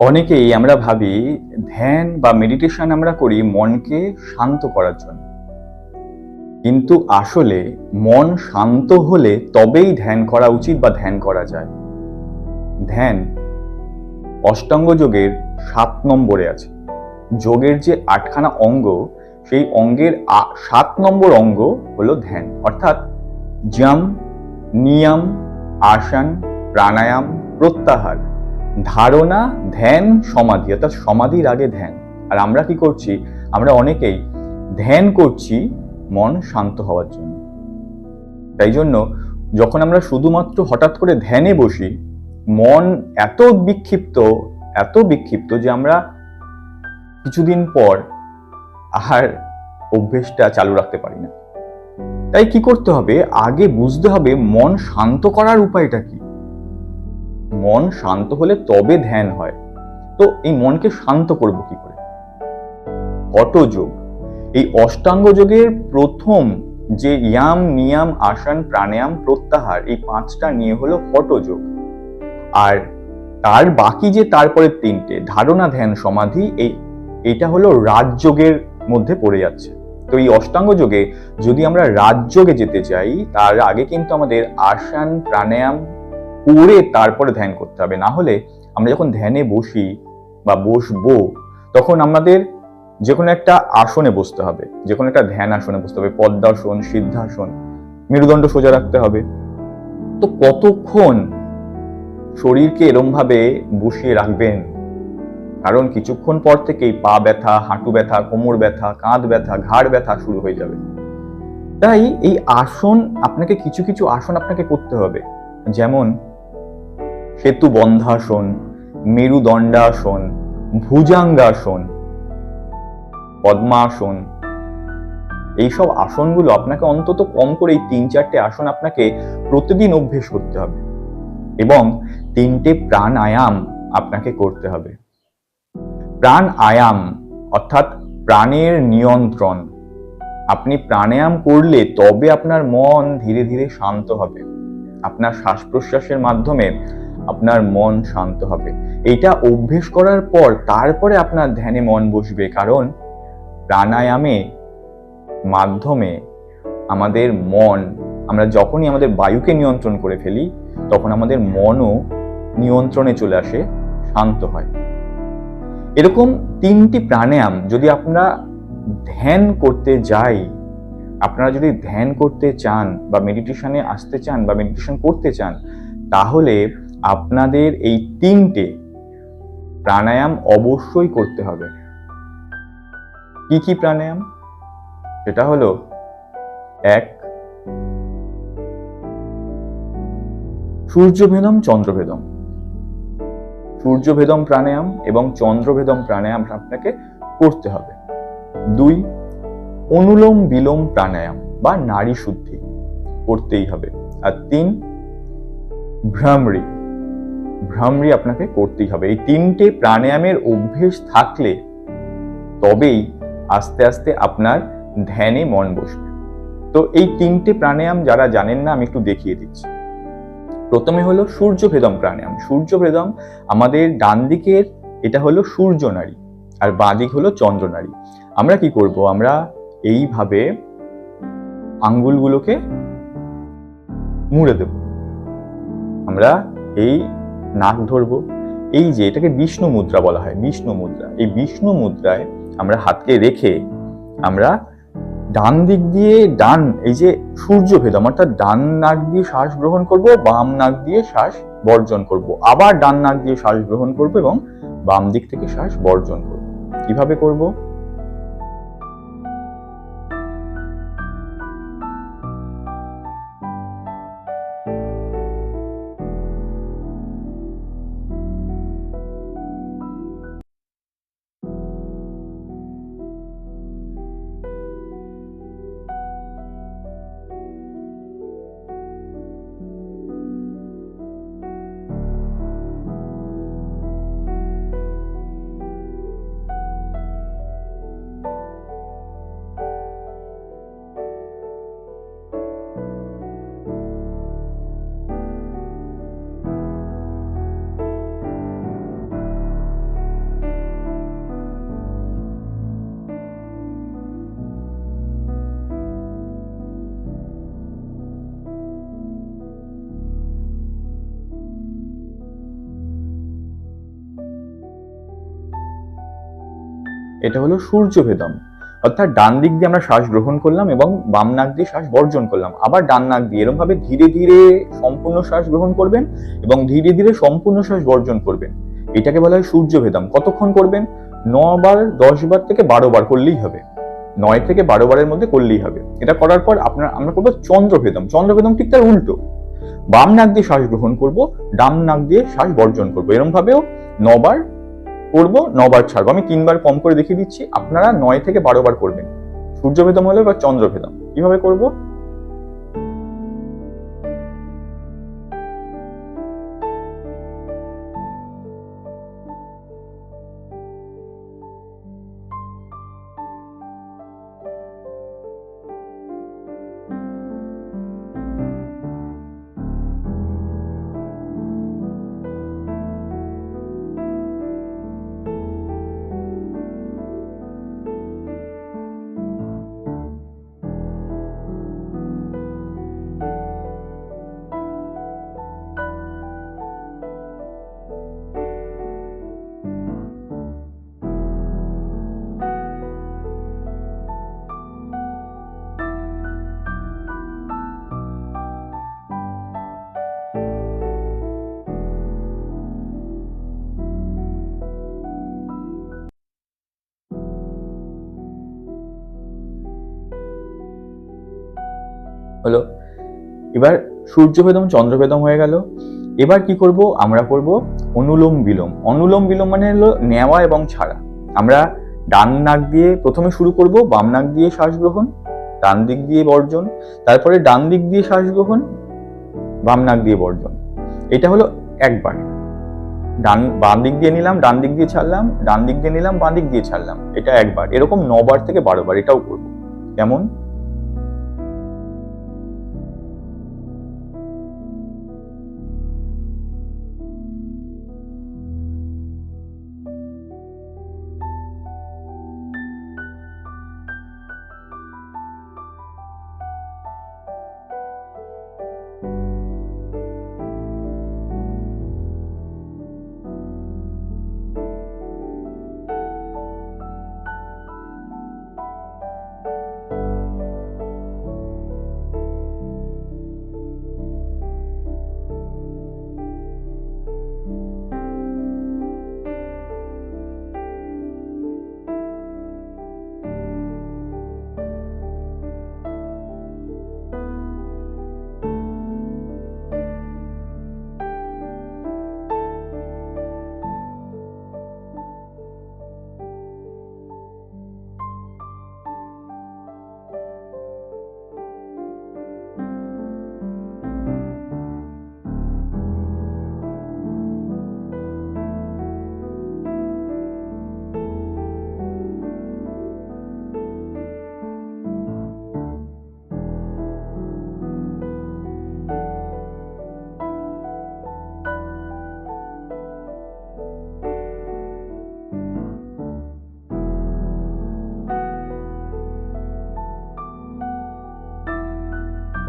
অনেকেই আমরা ভাবি, ধ্যান বা মেডিটেশন আমরা করি মনকে শান্ত করার জন্য। কিন্তু আসলে মন শান্ত হলে তবেই ধ্যান করা উচিত বা ধ্যান করা যায়। ধ্যান অষ্টাঙ্গ যোগের সাত নম্বরে আছে। যোগের যে আটখানা অঙ্গ, সেই অঙ্গের সাত নম্বর অঙ্গ হলো ধ্যান। অর্থাৎ জম নিয়ম, আসন, প্রাণায়াম, প্রত্যাহার। ধারণা, ধ্যান, সমাধি, অর্থাৎ সমাধির আগে ধ্যান। আর আমরা কি করছি? আমরা অনেকেই ধ্যান করছি মন শান্ত হওয়ার জন্য। তাই জন্য যখন আমরা শুধুমাত্র হঠাৎ করে ধ্যানে বসি, মন এত বিক্ষিপ্ত এত বিক্ষিপ্ত যে আমরা কিছুদিন পর আর অভ্যেসটা চালু রাখতে পারি না। তাই কি করতে হবে? আগে বুঝতে হবে মন শান্ত করার উপায়টা কি। মন শান্ত হলে তবে ধ্যান হয়। তো এই মনকে শান্ত করব কি করে? হঠযোগ এই অষ্টাঙ্গ যোগের প্রথম যে ইয়াম, নিয়াম, আসন, প্রাণায়াম, প্রত্যাহার, এই পাঁচটা নিয়ে হলো হঠযোগ আর তার বাকি যে তারপরে তিনটে, ধারণা, ধ্যান, সমাধি, এই, এটা হলো রাজযোগের মধ্যে পড়ে যাচ্ছে। তো এই অষ্টাঙ্গ যোগে যদি আমরা রাজযোগে যেতে চাই, তার আগে কিন্তু আমাদের আসন, প্রাণায়াম করে তারপরে ধ্যান করতে হবে। না হলে আমরা যখন ধ্যানে বসি বা বসবো, তখন আমাদের যে কোনো একটা আসনে বসতে হবে যে কোনো একটা ধ্যান আসনে বসতে হবে, পদ্মাসন, সিদ্ধাসন, মেরুদণ্ড সোজা রাখতে হবে। তো কতক্ষণ শরীরকে এরম ভাবে বসিয়ে রাখবেন? কারণ কিছুক্ষণ পর থেকেই পা ব্যথা, হাঁটু ব্যথা, কোমর ব্যথা, কাঁধ ব্যথা, ঘাড় ব্যথা শুরু হয়ে যাবে। তাই এই আসন, আপনাকে কিছু কিছু আসন আপনাকে করতে হবে। যেমন সেতু বন্ধাসন, মেরুদণ্ডাসন, ভুজাঙ্গাসন, পদ্মাসন। এইসব আসনগুলো আপনাকে অন্তত কম করে এই তিন চারটে আসন আপনাকে প্রতিদিন অভ্যেস করতে হবে এবং তিনটে প্রাণায়াম আপনাকে করতে হবে। প্রাণ আয়াম অর্থাৎ প্রাণের নিয়ন্ত্রণ। আপনি প্রাণায়াম করলে তবে আপনার মন ধীরে ধীরে শান্ত হবে। আপনার শ্বাস প্রশ্বাসের মাধ্যমে আপনার মন শান্ত হবে। এটা অভ্যেস করার পর তারপরে আপনার ধ্যানে মন বসবে, কারণ প্রাণায়ামে মাধ্যমে আমাদের মন, আমরা যখনই আমাদের বায়ুকে নিয়ন্ত্রণ করে ফেলি, তখন আমাদের মনও নিয়ন্ত্রণে চলে আসে, শান্ত হয়। এরকম তিনটি প্রাণায়াম যদি আমরা ধ্যান করতে যাই, আপনারা যদি ধ্যান করতে চান বা মেডিটেশনে আসতে চান বা মেডিটেশন করতে চান, তাহলে আপনাদের এই তিনটে প্রাণায়াম অবশ্যই করতে হবে। কি কি প্রাণায়াম? সেটা হলো, এক, সূর্যভেদম, চন্দ্রভেদম। সূর্যভেদম প্রাণায়াম এবং চন্দ্রভেদম প্রাণায়াম আপনাকে করতে হবে। দুই, অনুলোম বিলোম প্রাণায়াম বা নারী শুদ্ধি করতেই হবে। আর তিন, ভ্রামরি। ভ্রামরি আপনাকে করতেই হবে। এই তিনটে প্রাণায়ামের অভ্যেস থাকলে তবেই আস্তে আস্তে আপনার ধ্যানে মন বসবে। তো এই তিনটে প্রাণায়াম যারা জানেন না, আমি একটু দেখিয়ে দিচ্ছি। প্রথমে হলো সূর্যভেদম প্রাণায়াম। সূর্যভেদম আমাদের ডান দিকের, এটা হলো সূর্য নারী আর বাঁ দিক হলো চন্দ্র নারী। আমরা কি করব? আমরা এইভাবে আঙ্গুলগুলোকে মুড়ে দেব। আমরা এই নাক ধরবো। এই যে এটাকে বিষ্ণু মুদ্রা বলা হয়, বিষ্ণু মুদ্রা। এই বিষ্ণু মুদ্রায় আমরা হাতকে রেখে আমরা ডান দিক দিয়ে ডান, এই যে সূর্য ভেদম অর্থাৎ ডান নাক দিয়ে শ্বাস গ্রহণ করব, বাম নাক দিয়ে শ্বাস বর্জন করব। আবার ডান নাক দিয়ে শ্বাস গ্রহণ করব এবং বাম দিক থেকে শ্বাস বর্জন করব। কীভাবে করব? এটা হলো সূর্যভেদম অর্থাৎ ডান দিক দিয়ে আমরা শ্বাস গ্রহণ করলাম এবং বাম নাক দিয়ে শ্বাস বর্জন করলাম। আবার ডান নাক দিয়ে এরকম ভাবে ধীরে ধীরে সম্পূর্ণ শ্বাস গ্রহণ করবেন এবং ধীরে ধীরে সম্পূর্ণ শ্বাস বর্জন করবেন। এটাকে বলা হয় সূর্যভেদম কতক্ষণ করবেন? ন বার দশ বার থেকে বারো বার করলেই হবে। নয় থেকে বারো বারের মধ্যে করলেই হবে। এটা করার পর আপনার, আমরা করব চন্দ্রভেদম চন্দ্রভেদম ঠিক তার উল্টো। বাম নাক দিয়ে শ্বাস গ্রহণ করব ডাম নাক দিয়ে শ্বাস বর্জন করব। এরকম ভাবেও নবার করব, নবার ছাড়বো। আমি তিনবার কম করে দেখিয়ে দিচ্ছি, আপনারা নয় থেকে বারো বার করবেন। সূর্যভেদম হলে বা চন্দ্রভেদম কীভাবে করব? হলো, এবার সূর্যভেদম চন্দ্রভেদম হয়ে গেল। এবার কি করব? আমরা করব অনুলোম বিলোম। অনুলোম বিলোম মানে হলো নেওয়া এবং ছাড়া। আমরা ডান নাক দিয়ে প্রথমে শুরু করব, বাম নাক দিয়ে শ্বাস গ্রহণ, ডান দিক দিয়ে বর্জন, তারপরে ডান দিক দিয়ে শ্বাস গ্রহণ, বাম নাক দিয়ে বর্জন। এটা হলো একবার। ডান, বাম দিক দিয়ে নিলাম, ডান দিক দিয়ে ছাড়লাম, ডান দিক দিয়ে নিলাম, বাঁ দিক দিয়ে ছাড়লাম। এটা একবার। এরকম নবার থেকে বারো বার এটাও করব। কেমন?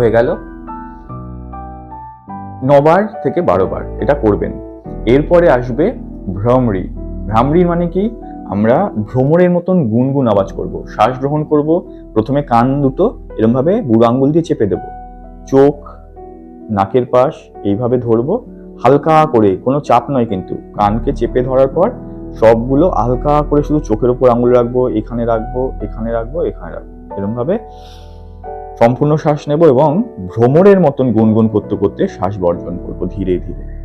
হয়ে গেল। নবার থেকে বারো বার এটা করবেন। এরপরে আসবে ভ্রমরি। ভ্রামরি মানে কি? আমরা ভ্রমরের মতন গুনগুন আওয়াজ করব। শ্বাস গ্রহণ করব। প্রথমে কান দুটো এরকম ভাবে বুড়ো আঙ্গুল দিয়ে চেপে দেব। চোখ, নাকের পাশ এইভাবে ধরবো। হালকা করে, কোনো চাপ নয় কিন্তু। কানকে চেপে ধরার পর সবগুলো হালকা করে শুধু চোখের উপর আঙুল রাখব। এখানে রাখব এখানে রাখব এখানে রাখব। এরকম ভাবে সম্পূর্ণ শ্বাস নেব এবং ভ্রমণের মতন গুনগুন করতে করতে শ্বাস বর্জন করব ধীরে ধীরে।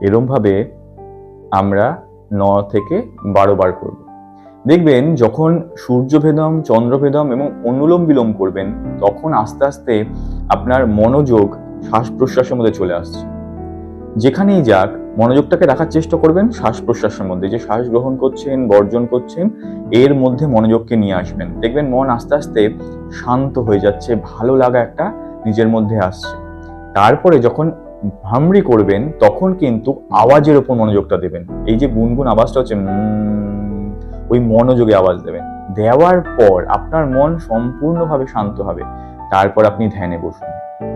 এরমভাবে আমরা ন থেকে বারো বার করব। দেখবেন যখন সূর্যভেদম, চন্দ্রভেদম এবং অনুলোম বিলোম করবেন, তখন আস্তে আস্তে আপনার মনোযোগ শ্বাস প্রশ্বাসের মধ্যে চলে আসছে। যেখানেই যাক, মনোযোগটাকে রাখার চেষ্টা করবেন শ্বাস প্রশ্বাসের মধ্যে। যে শ্বাস গ্রহণ করছেন, বর্জন করছেন, এর মধ্যে মনোযোগকে নিয়ে আসবেন। দেখবেন মন আস্তে আস্তে শান্ত হয়ে যাচ্ছে, ভালো লাগা একটা নিজের মধ্যে আসছে। তারপরে যখন ভামড়ি করবেন, তখন কিন্তু আওয়াজের ওপর মনোযোগটা দেবেন। এই যে গুনগুন আওয়াজটা হচ্ছে ওই মনোযোগে আওয়াজ দেবেন। দেওয়ার পর আপনার মন সম্পূর্ণভাবে শান্ত হবে। তারপর আপনি ধ্যানে বসুন।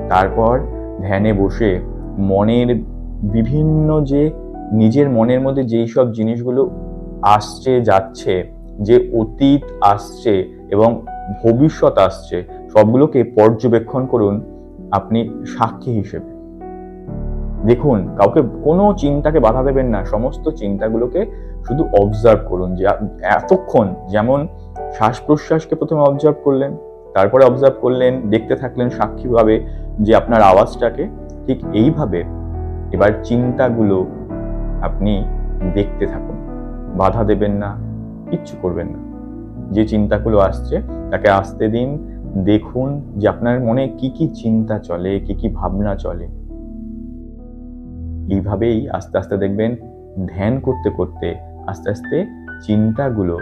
তারপর ধ্যানে বসে মনের বিভিন্ন যে, নিজের মনের মধ্যে যেই সব জিনিসগুলো আসছে, যাচ্ছে, যে অতীত আসছে এবং ভবিষ্যৎ আসছে, সবগুলোকে পর্যবেক্ষণ করুন। আপনি সাক্ষী হিসেবে। দেখুন, কাউকে কোনো চিন্তাকে বাধা দেবেন না। সমস্ত চিন্তাগুলোকে শুধু অবজার্ভ করুন যে এতক্ষণ যেমন শ্বাস প্রশ্বাসকে প্রথমে অবজার্ভ করলেন, তারপরে অবজার্ভ করলেন, দেখতে থাকলেন সাক্ষীভাবে যে আপনার আওয়াজটাকে, ঠিক এইভাবে এবার চিন্তাগুলো আপনি দেখতে থাকুন। বাধা দেবেন না, কিচ্ছু করবেন না। যে চিন্তাগুলো আসছে, তাকে আসতে দিন, দেখুন যে আপনার মনে কি কি চিন্তা চলে, কি কি ভাবনা চলে। এইভাবেই আস্তে আস্তে দেখবেন ধ্যান করতে করতে আস্তে আস্তে চিন্তাগুলো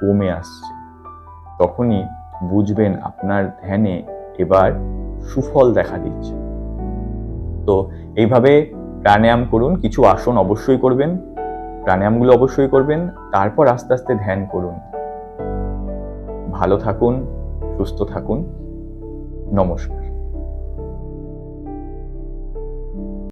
কমে আসছে। তখনই বুঝবেন আপনার ধ্যানে এবার সুফল দেখা দিচ্ছে। তো এইভাবে প্রাণায়াম করুন, কিছু আসন অবশ্যই করবেন, প্রাণায়ামগুলো অবশ্যই করবেন, তারপর আস্তে আস্তে ধ্যান করুন। ভালো থাকুন, সুস্থ থাকুন, নমস্কার।